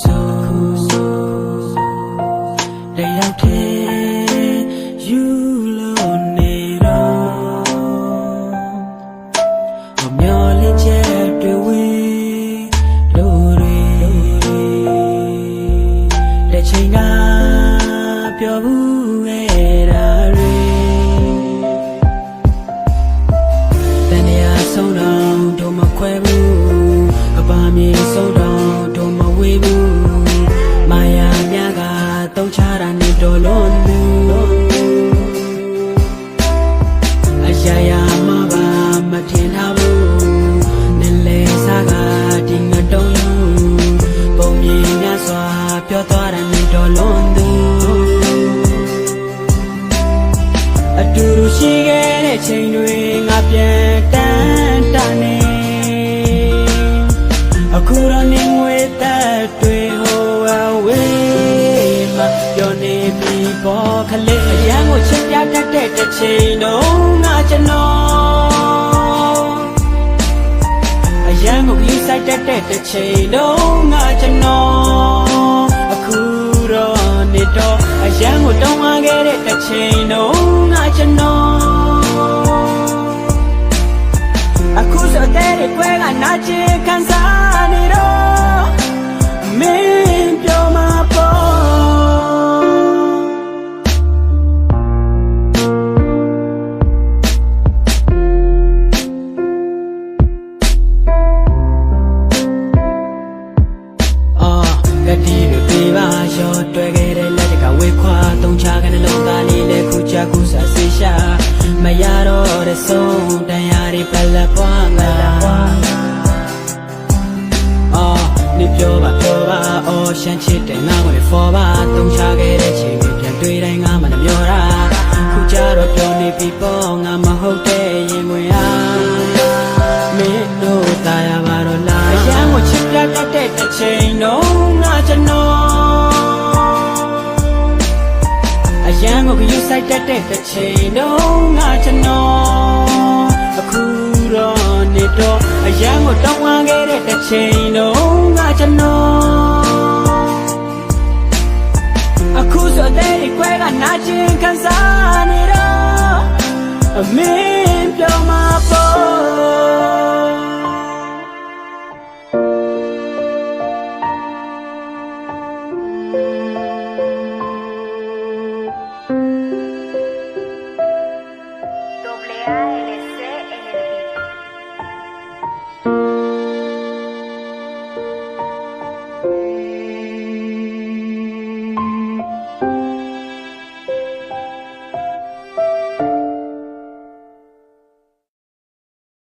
ဆိုတယောက်တည်းယူလို့နေတော့ဟောမျောလင်းချက်တွေဝေးလို့တွေတစ်ချိန်ကပြောဘူးရဲ့ဒါတွေတနေရာဆုံးတော့တို့မခွဲဘူးအပါမြေဆုံး ဝေးဘူးမာယာများကတုံးချတာနေတော်လုံးသူအရာရာမပါမထင်ထားဘူးနည်းလေစားကဒီငတုံးယူပုံမြင်များစွာပြောသွားတယ်နေတော်လုံးသူအတူတူရှိခဲ့တဲ့ချိန်တွေငါပြန်တန်း တတ်တဲ့တစ်ချိန်တော့ငါကျွန်တော်အရန်ကိုကြီးဆိုင်တတ်တဲ့တစ်ချိန်တော့ငါကျွန်တော်အခုတော့နေတော့အရန်ကိုတောင်းအားခဲ့တဲ့တစ်ချိန်တော့ ဆုံးတရားတွေပလက်ပွားငါအာနေပြောပါပြောပါအော်ရှမ်းချစ်တဲ့ငါ့ကိုဖော်ပါတုံချခဲ့တဲ့ချိန်တွေပြန်တွေ့တိုင်းငါမှလည်းပြောတာခုကြတော့ပြောနေပြီပေါ့ငါမဟုတ်တဲ့ အရန်ကိုခယူဆိုင်တတ်တဲ့တစ်ချိန်တော့ငါကျွန်တော်အခုတော့နေတော့အရန်ကိုတောင်းဝမ်းခဲ့တဲ့တစ်ချိန်တော့ငါကျွန်တော်အခုဆိုတဲ့ဒီကွဲကနာကျင်ခံစားနေတော့အမေ